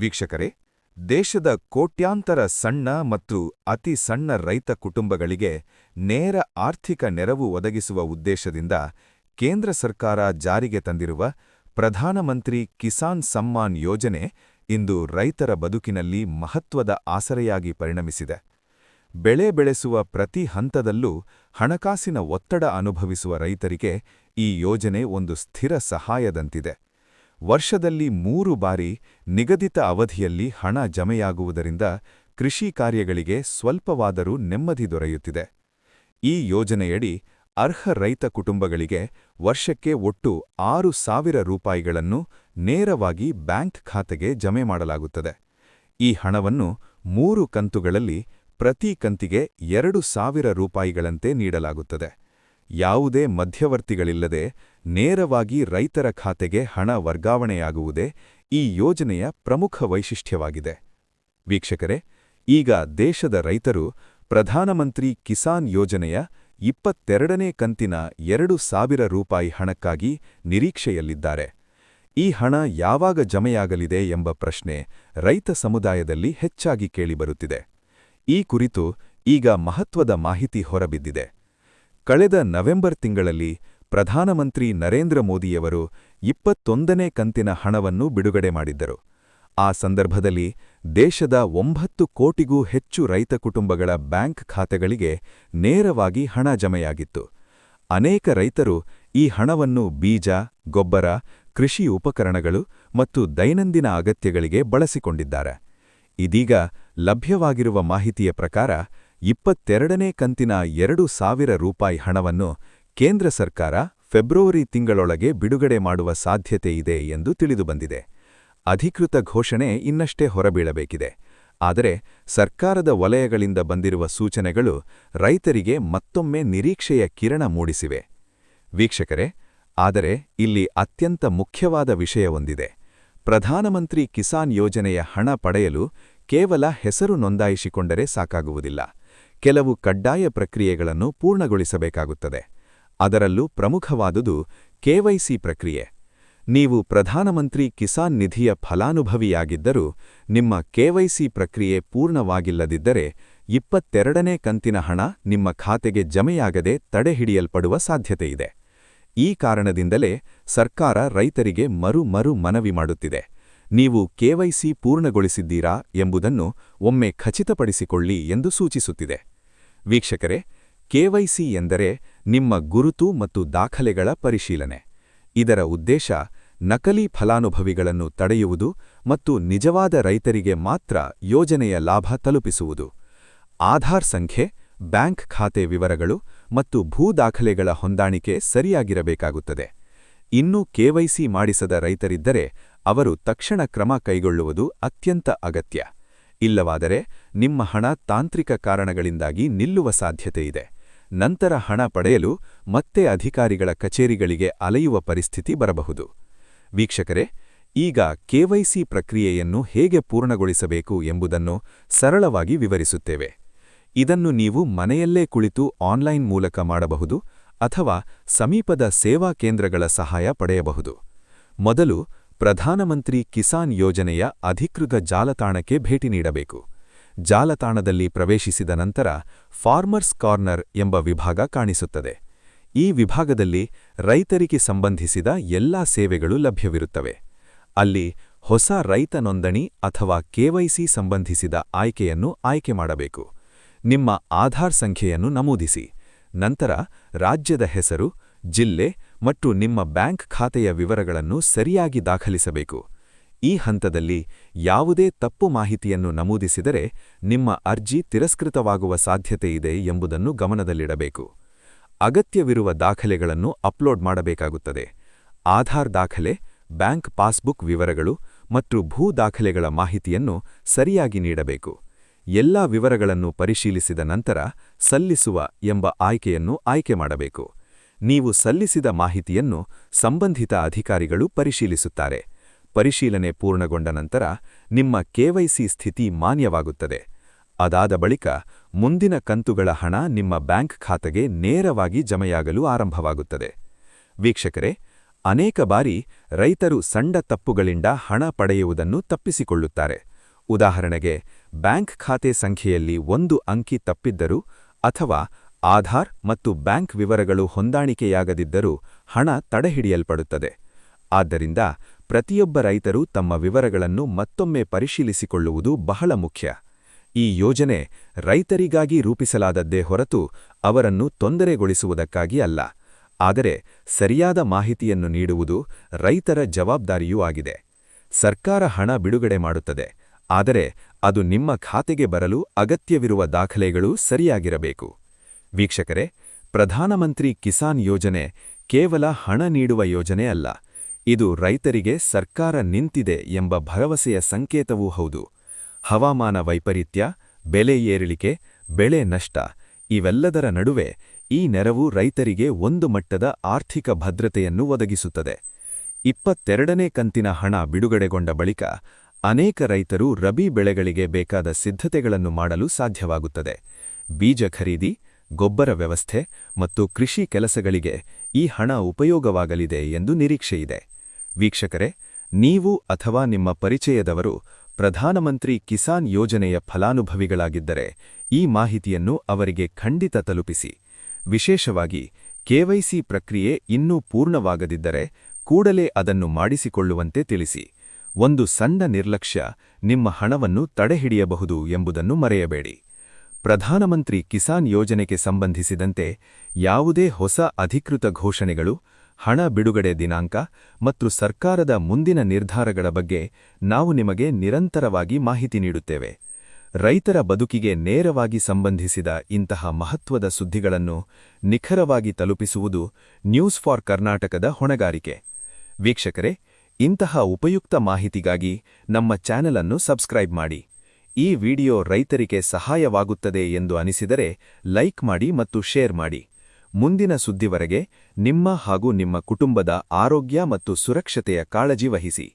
ವೀಕ್ಷಕರೇ, ದೇಶದ ಕೋಟ್ಯಾಂತರ ಸಣ್ಣ ಮತ್ತು ಅತಿ ಸಣ್ಣ ರೈತ ಕುಟುಂಬಗಳಿಗೆ ನೇರ ಆರ್ಥಿಕ ನೆರವು ಒದಗಿಸುವ ಉದ್ದೇಶದಿಂದ ಕೇಂದ್ರ ಸರ್ಕಾರ ಜಾರಿಗೆ ತಂದಿರುವ ಪ್ರಧಾನಮಂತ್ರಿ ಕಿಸಾನ್ ಸಮ್ಮಾನ್ ಯೋಜನೆ ಇಂದು ರೈತರ ಬದುಕಿನಲ್ಲಿ ಮಹತ್ವದ ಆಸರೆಯಾಗಿ ಪರಿಣಮಿಸಿದೆ. ಬೆಳೆ ಬೆಳೆಸುವ ಪ್ರತಿ ಹಂತದಲ್ಲೂ ಹಣಕಾಸಿನ ಒತ್ತಡ ಅನುಭವಿಸುವ ರೈತರಿಗೆ ಈ ಯೋಜನೆ ಒಂದು ಸ್ಥಿರ ಸಹಾಯದಂತಿದೆ. ವರ್ಷದಲ್ಲಿ ಮೂರು ಬಾರಿ ನಿಗದಿತ ಅವಧಿಯಲ್ಲಿ ಹಣ ಜಮೆಯಾಗುವುದರಿಂದ ಕೃಷಿ ಕಾರ್ಯಗಳಿಗೆ ಸ್ವಲ್ಪವಾದರೂ ನೆಮ್ಮದಿ ದೊರೆಯುತ್ತಿದೆ. ಈ ಯೋಜನೆಯಡಿ ಅರ್ಹ ರೈತ ಕುಟುಂಬಗಳಿಗೆ ವರ್ಷಕ್ಕೆ ಒಟ್ಟು ಆರು ಸಾವಿರ ರೂಪಾಯಿಗಳನ್ನು ನೇರವಾಗಿ ಬ್ಯಾಂಕ್ ಖಾತೆಗೆ ಜಮೆ ಮಾಡಲಾಗುತ್ತದೆ. ಈ ಹಣವನ್ನು ಮೂರು ಕಂತುಗಳಲ್ಲಿ ಪ್ರತಿ ಕಂತಿಗೆ ಎರಡು ಸಾವಿರ ರೂಪಾಯಿಗಳಂತೆ ನೀಡಲಾಗುತ್ತದೆ. ಯಾವುದೇ ಮಧ್ಯವರ್ತಿಗಳಿಲ್ಲದೆ ನೇರವಾಗಿ ರೈತರ ಖಾತೆಗೆ ಹಣ ವರ್ಗಾವಣೆಯಾಗುವುದೇ ಈ ಯೋಜನೆಯ ಪ್ರಮುಖ ವೈಶಿಷ್ಟ್ಯವಾಗಿದೆ. ವೀಕ್ಷಕರೇ, ಈಗ ದೇಶದ ರೈತರು ಪ್ರಧಾನಮಂತ್ರಿ ಕಿಸಾನ್ ಯೋಜನೆಯ ಇಪ್ಪತ್ತೆರಡನೇ ಕಂತಿನ ಎರಡು ಸಾವಿರ ರೂಪಾಯಿ ಹಣಕ್ಕಾಗಿ ನಿರೀಕ್ಷೆಯಲ್ಲಿದ್ದಾರೆ. ಈ ಹಣ ಯಾವಾಗ ಜಮೆಯಾಗಲಿದೆ ಎಂಬ ಪ್ರಶ್ನೆ ರೈತ ಸಮುದಾಯದಲ್ಲಿ ಹೆಚ್ಚಾಗಿ ಕೇಳಿಬರುತ್ತಿದೆ. ಈ ಕುರಿತು ಈಗ ಮಹತ್ವದ ಮಾಹಿತಿ ಹೊರಬಿದ್ದಿದೆ. ಕಳೆದ ನವೆಂಬರ್ ತಿಂಗಳಲ್ಲಿ ಪ್ರಧಾನಮಂತ್ರಿ ನರೇಂದ್ರ ಮೋದಿಯವರು ಇಪ್ಪತ್ತೊಂದನೇ ಕಂತಿನ ಹಣವನ್ನು ಬಿಡುಗಡೆ ಮಾಡಿದ್ದರು. ಆ ಸಂದರ್ಭದಲ್ಲಿ ದೇಶದ ಒಂಬತ್ತು ಕೋಟಿಗೂ ಹೆಚ್ಚು ರೈತ ಕುಟುಂಬಗಳ ಬ್ಯಾಂಕ್ ಖಾತೆಗಳಿಗೆ ನೇರವಾಗಿ ಹಣ ಜಮೆಯಾಗಿತ್ತು. ಅನೇಕ ರೈತರು ಈ ಹಣವನ್ನು ಬೀಜ, ಗೊಬ್ಬರ, ಕೃಷಿ ಉಪಕರಣಗಳು ಮತ್ತು ದೈನಂದಿನ ಅಗತ್ಯಗಳಿಗೆ ಬಳಸಿಕೊಂಡಿದ್ದಾರೆ. ಇದೀಗ ಲಭ್ಯವಾಗಿರುವ ಮಾಹಿತಿಯ ಪ್ರಕಾರ ಇಪ್ಪತ್ತೆರಡನೇ ಕಂತಿನ ಎರಡು ಸಾವಿರ ರೂಪಾಯಿ ಹಣವನ್ನು ಕೇಂದ್ರ ಸರ್ಕಾರ ಫೆಬ್ರವರಿ ತಿಂಗಳೊಳಗೆ ಬಿಡುಗಡೆ ಮಾಡುವ ಸಾಧ್ಯತೆಯಿದೆ ಎಂದು ತಿಳಿದುಬಂದಿದೆ. ಅಧಿಕೃತ ಘೋಷಣೆ ಇನ್ನಷ್ಟೇ ಹೊರಬೀಳಬೇಕಿದೆ. ಆದರೆ ಸರ್ಕಾರದ ವಲಯಗಳಿಂದ ಬಂದಿರುವ ಸೂಚನೆಗಳು ರೈತರಿಗೆ ಮತ್ತೊಮ್ಮೆ ನಿರೀಕ್ಷೆಯ ಕಿರಣ ಮೂಡಿಸಿವೆ. ವೀಕ್ಷಕರೇ, ಆದರೆ ಇಲ್ಲಿ ಅತ್ಯಂತ ಮುಖ್ಯವಾದ ವಿಷಯವೊಂದಿದೆ. ಪ್ರಧಾನಮಂತ್ರಿ ಕಿಸಾನ್ ಯೋಜನೆಯ ಹಣ ಪಡೆಯಲು ಕೇವಲ ಹೆಸರು ನೋಂದಾಯಿಸಿಕೊಂಡರೆ ಸಾಕಾಗುವುದಿಲ್ಲ. ಕೆಲವು ಕಡ್ಡಾಯ ಪ್ರಕ್ರಿಯೆಗಳನ್ನು ಪೂರ್ಣಗೊಳಿಸಬೇಕಾಗುತ್ತದೆ. ಅದರಲ್ಲೂ ಪ್ರಮುಖವಾದುದು ಕೆವೈಸಿ ಪ್ರಕ್ರಿಯೆ. ನೀವು ಪ್ರಧಾನಮಂತ್ರಿ ಕಿಸಾನ್ ನಿಧಿಯ ಫಲಾನುಭವಿಯಾಗಿದ್ದರೂ ನಿಮ್ಮ ಕೆವೈಸಿ ಪ್ರಕ್ರಿಯೆ ಪೂರ್ಣವಾಗಿಲ್ಲದಿದ್ದರೆ ಇಪ್ಪತ್ತೆರಡನೇ ಕಂತಿನ ಹಣ ನಿಮ್ಮ ಖಾತೆಗೆ ಜಮೆಯಾಗದೆ ತಡೆಹಿಡಿಯಲ್ಪಡುವ ಸಾಧ್ಯತೆಯಿದೆ. ಈ ಕಾರಣದಿಂದಲೇ ಸರ್ಕಾರ ರೈತರಿಗೆ ಮರು ಮರು ಮನವಿ ಮಾಡುತ್ತಿದೆ. ನೀವು ಕೆವೈಸಿ ಪೂರ್ಣಗೊಳಿಸಿದ್ದೀರಾ ಎಂಬುದನ್ನು ಒಮ್ಮೆ ಖಚಿತಪಡಿಸಿಕೊಳ್ಳಿ ಎಂದು ಸೂಚಿಸುತ್ತಿದೆ. ವೀಕ್ಷಕರೇ ಕೆವೈಸಿ ಎಂದರೆ ನಿಮ್ಮ ಗುರುತು ಮತ್ತು ದಾಖಲೆಗಳ ಪರಿಶೀಲನೆ. ಇದರ ಉದ್ದೇಶ ನಕಲಿ ಫಲಾನುಭವಿಗಳನ್ನು ತಡೆಯುವುದು ಮತ್ತು ನಿಜವಾದ ರೈತರಿಗೆ ಮಾತ್ರ ಯೋಜನೆಯ ಲಾಭ ತಲುಪಿಸುವುದು. ಆಧಾರ್ ಸಂಖ್ಯೆ, ಬ್ಯಾಂಕ್ ಖಾತೆ ವಿವರಗಳು ಮತ್ತು ಭೂ ದಾಖಲೆಗಳ ಹೊಂದಾಣಿಕೆ ಸರಿಯಾಗಿರಬೇಕಾಗುತ್ತದೆ. ಇನ್ನೂ ಕೆವೈಸಿ ಮಾಡಿಸದ ರೈತರಿದ್ದರೆ ಅವರು ತಕ್ಷಣ ಕ್ರಮ ಕೈಗೊಳ್ಳುವುದು ಅತ್ಯಂತ ಅಗತ್ಯ. ಇಲ್ಲವಾದರೆ ನಿಮ್ಮ ಹಣ ತಾಂತ್ರಿಕ ಕಾರಣಗಳಿಂದಾಗಿ ನಿಲ್ಲುವ ಸಾಧ್ಯತೆಯಿದೆ ನಂತರ ಹಣ ಪಡೆಯಲು ಮತ್ತೆ ಅಧಿಕಾರಿಗಳ ಕಚೇರಿಗಳಿಗೆ ಅಲೆಯುವ ಪರಿಸ್ಥಿತಿ ಬರಬಹುದು. ವೀಕ್ಷಕರೇ, ಈಗ ಕೆವೈಸಿ ಪ್ರಕ್ರಿಯೆಯನ್ನು ಹೇಗೆ ಪೂರ್ಣಗೊಳಿಸಬೇಕು ಎಂಬುದನ್ನು ಸರಳವಾಗಿ ವಿವರಿಸುತ್ತೇವೆ. ಇದನ್ನು ನೀವು ಮನೆಯಲ್ಲೇ ಕುಳಿತು ಆನ್ಲೈನ್ ಮೂಲಕ ಮಾಡಬಹುದು ಅಥವಾ ಸಮೀಪದ ಸೇವಾ ಕೇಂದ್ರಗಳ ಸಹಾಯ ಪಡೆಯಬಹುದು. ಮೊದಲು ಪ್ರಧಾನಮಂತ್ರಿ ಕಿಸಾನ್ ಯೋಜನೆಯ ಅಧಿಕೃತ ಜಾಲತಾಣಕ್ಕೆ ಭೇಟಿ ನೀಡಬೇಕು. ಜಾಲತಾಣದಲ್ಲಿ ಪ್ರವೇಶಿಸಿದ ನಂತರ ಫಾರ್ಮರ್ಸ್ ಕಾರ್ನರ್ ಎಂಬ ವಿಭಾಗ ಕಾಣಿಸುತ್ತದೆ. ಈ ವಿಭಾಗದಲ್ಲಿ ರೈತರಿಗೆ ಸಂಬಂಧಿಸಿದ ಎಲ್ಲಾ ಸೇವೆಗಳು ಲಭ್ಯವಿರುತ್ತವೆ. ಅಲ್ಲಿ ಹೊಸ ರೈತ ನೋಂದಣಿ ಅಥವಾ ಕೆವೈಸಿ ಸಂಬಂಧಿಸಿದ ಆಯ್ಕೆಯನ್ನು ಆಯ್ಕೆ ಮಾಡಬೇಕು. ನಿಮ್ಮ ಆಧಾರ್ ಸಂಖ್ಯೆಯನ್ನು ನಮೂದಿಸಿ. ನಂತರ ರಾಜ್ಯದ ಹೆಸರು, ಜಿಲ್ಲೆ ಮತ್ತು ನಿಮ್ಮ ಬ್ಯಾಂಕ್ ಖಾತೆಯ ವಿವರಗಳನ್ನು ಸರಿಯಾಗಿ ದಾಖಲಿಸಬೇಕು. ಈ ಹಂತದಲ್ಲಿ ಯಾವುದೇ ತಪ್ಪು ಮಾಹಿತಿಯನ್ನು ನಮೂದಿಸಿದರೆ ನಿಮ್ಮ ಅರ್ಜಿ ತಿರಸ್ಕೃತವಾಗುವ ಸಾಧ್ಯತೆಯಿದೆ ಎಂಬುದನ್ನು ಗಮನದಲ್ಲಿಡಬೇಕು. ಅಗತ್ಯವಿರುವ ದಾಖಲೆಗಳನ್ನು ಅಪ್ಲೋಡ್ ಮಾಡಬೇಕಾಗುತ್ತದೆ. ಆಧಾರ್ ದಾಖಲೆ, ಬ್ಯಾಂಕ್ ಪಾಸ್ಬುಕ್ ವಿವರಗಳು ಮತ್ತು ಭೂ ದಾಖಲೆಗಳ ಮಾಹಿತಿಯನ್ನು ಸರಿಯಾಗಿ ನೀಡಬೇಕು. ಎಲ್ಲಾ ವಿವರಗಳನ್ನು ಪರಿಶೀಲಿಸಿದ ನಂತರ ಸಲ್ಲಿಸುವ ಎಂಬ ಆಯ್ಕೆಯನ್ನು ಆಯ್ಕೆ ಮಾಡಬೇಕು. ನೀವು ಸಲ್ಲಿಸಿದ ಮಾಹಿತಿಯನ್ನು ಸಂಬಂಧಿತ ಅಧಿಕಾರಿಗಳು ಪರಿಶೀಲಿಸುತ್ತಾರೆ. ಪರಿಶೀಲನೆ ಪೂರ್ಣಗೊಂಡ ನಂತರ ನಿಮ್ಮ ಕೆವೈಸಿ ಸ್ಥಿತಿ ಮಾನ್ಯವಾಗುತ್ತದೆ. ಅದಾದ ಬಳಿಕ ಮುಂದಿನ ಕಂತುಗಳ ಹಣ ನಿಮ್ಮ ಬ್ಯಾಂಕ್ ಖಾತೆಗೆ ನೇರವಾಗಿ ಜಮೆಯಾಗಲು ಆರಂಭವಾಗುತ್ತದೆ. ವೀಕ್ಷಕರೇ, ಅನೇಕ ಬಾರಿ ರೈತರು ಸಣ್ಣ ತಪ್ಪುಗಳಿಂದ ಹಣ ಪಡೆಯುವುದನ್ನು ತಪ್ಪಿಸಿಕೊಳ್ಳುತ್ತಾರೆ. ಉದಾಹರಣೆಗೆ, ಬ್ಯಾಂಕ್ ಖಾತೆ ಸಂಖ್ಯೆಯಲ್ಲಿ ಒಂದು ಅಂಕಿ ತಪ್ಪಿದ್ದರೂ ಅಥವಾ ಆಧಾರ್ ಮತ್ತು ಬ್ಯಾಂಕ್ ವಿವರಗಳು ಹೊಂದಾಣಿಕೆಯಾಗದಿದ್ದರೂ ಹಣ ತಡೆಹಿಡಿಯಲ್ಪಡುತ್ತದೆ. ಆದ್ದರಿಂದ ಪ್ರತಿಯೊಬ್ಬ ರೈತರು ತಮ್ಮ ವಿವರಗಳನ್ನು ಮತ್ತೊಮ್ಮೆ ಪರಿಶೀಲಿಸಿಕೊಳ್ಳುವುದು ಬಹಳ ಮುಖ್ಯ. ಈ ಯೋಜನೆ ರೈತರಿಗಾಗಿ ರೂಪಿಸಲಾದದ್ದೇ ಹೊರತು ಅವರನ್ನು ತೊಂದರೆಗೊಳಿಸುವುದಕ್ಕಾಗಿ ಅಲ್ಲ, ಆದರೆ ಸರಿಯಾದ ಮಾಹಿತಿಯನ್ನು ನೀಡುವುದು ರೈತರ ಜವಾಬ್ದಾರಿಯೂ ಆಗಿದೆ. ಸರ್ಕಾರ ಹಣ ಬಿಡುಗಡೆ ಮಾಡುತ್ತದೆ, ಆದರೆ ಅದು ನಿಮ್ಮ ಖಾತೆಗೆ ಬರಲು ಅಗತ್ಯವಿರುವ ದಾಖಲೆಗಳು ಸರಿಯಾಗಿರಬೇಕು. ವೀಕ್ಷಕರೇ ಪ್ರಧಾನಮಂತ್ರಿ ಕಿಸಾನ್ ಯೋಜನೆ ಕೇವಲ ಹಣ ನೀಡುವ ಯೋಜನೆ ಅಲ್ಲ, ಇದು ರೈತರಿಗೆ ಸರ್ಕಾರ ನಿಂತಿದೆ ಎಂಬ ಭರವಸೆಯ ಸಂಕೇತವೂ ಹೌದು. ಹವಾಮಾನ ವೈಪರೀತ್ಯ, ಬೆಲೆ ಏರಿಳಿಕೆ, ಬೆಳೆ ನಷ್ಟ, ಇವೆಲ್ಲದರ ನಡುವೆ ಈ ನೆರವು ರೈತರಿಗೆ ಒಂದು ಮಟ್ಟದ ಆರ್ಥಿಕ ಭದ್ರತೆಯನ್ನು ಒದಗಿಸುತ್ತದೆ. ಇಪ್ಪತ್ತೆರಡನೇ ಕಂತಿನ ಹಣ ಬಿಡುಗಡೆಗೊಂಡ ಬಳಿಕ ಅನೇಕ ರೈತರು ರಬಿ ಬೆಳೆಗಳಿಗೆ ಬೇಕಾದ ಸಿದ್ಧತೆಗಳನ್ನು ಮಾಡಲು ಸಾಧ್ಯವಾಗುತ್ತದೆ. ಬೀಜ ಖರೀದಿ ಗೊಬ್ಬರ ವ್ಯವಸ್ಥೆ ಮತ್ತು ಕೃಷಿ ಕೆಲಸಗಳಿಗೆ ಈ ಹಣ ಉಪಯೋಗವಾಗಲಿದೆ ಎಂದು ನಿರೀಕ್ಷೆಯಿದೆ. ವೀಕ್ಷಕರೇ, ನೀವು ಅಥವಾ ನಿಮ್ಮ ಪರಿಚಯದವರು ಪ್ರಧಾನಮಂತ್ರಿ ಕಿಸಾನ್ ಯೋಜನೆಯ ಫಲಾನುಭವಿಗಳಾಗಿದ್ದರೆ ಈ ಮಾಹಿತಿಯನ್ನು ಅವರಿಗೆ ಖಂಡಿತ ತಲುಪಿಸಿ. ವಿಶೇಷವಾಗಿ ಕೆವೈಸಿ ಪ್ರಕ್ರಿಯೆ ಇನ್ನೂ ಪೂರ್ಣವಾಗದಿದ್ದರೆ ಕೂಡಲೇ ಅದನ್ನು ಮಾಡಿಸಿಕೊಳ್ಳುವಂತೆ ತಿಳಿಸಿ. ಒಂದು ಸಣ್ಣ ನಿರ್ಲಕ್ಷ್ಯ ನಿಮ್ಮ ಹಣವನ್ನು ತಡೆಹಿಡಿಯಬಹುದು ಎಂಬುದನ್ನು ಮರೆಯಬೇಡಿ. ಪ್ರಧಾನಮಂತ್ರಿ ಕಿಸಾನ್ ಯೋಜನೆಗೆ ಸಂಬಂಧಿಸಿದಂತೆ ಯಾವುದೇ ಹೊಸ ಅಧಿಕೃತ ಘೋಷಣೆಗಳು, ಹಣ ಬಿಡುಗಡೆ ದಿನಾಂಕ ಮತ್ತು ಸರ್ಕಾರದ ಮುಂದಿನ ನಿರ್ಧಾರಗಳ ಬಗ್ಗೆ ನಾವು ನಿಮಗೆ ನಿರಂತರವಾಗಿ ಮಾಹಿತಿ ನೀಡುತ್ತೇವೆ. ರೈತರ ಬದುಕಿಗೆ ನೇರವಾಗಿ ಸಂಬಂಧಿಸಿದ ಇಂತಹ ಮಹತ್ವದ ಸುದ್ದಿಗಳನ್ನು ನಿಖರವಾಗಿ ತಲುಪಿಸುವುದು ನ್ಯೂಸ್ ಫಾರ್ ಕರ್ನಾಟಕದ ಹೊಣೆಗಾರಿಕೆ. ವೀಕ್ಷಕರೇ, ಇಂತಹ ಉಪಯುಕ್ತ ಮಾಹಿತಿಗಾಗಿ ನಮ್ಮ ಚಾನೆಲ್ ಅನ್ನು ಸಬ್ಸ್ಕ್ರೈಬ್ ಮಾಡಿ. ಈ ವಿಡಿಯೋ ರೈತರಿಗೆ ಸಹಾಯವಾಗುತ್ತದೆ ಎಂದು ಅನಿಸಿದರೆ ಲೈಕ್ ಮಾಡಿ ಮತ್ತು ಶೇರ್ ಮಾಡಿ. ಮುಂದಿನ ಸುದ್ದಿವರೆಗೆ ನಿಮ್ಮ ಹಾಗೂ ನಿಮ್ಮ ಕುಟುಂಬದ ಆರೋಗ್ಯ ಮತ್ತು ಸುರಕ್ಷತೆಯ ಕಾಳಜಿ ವಹಿಸಿ.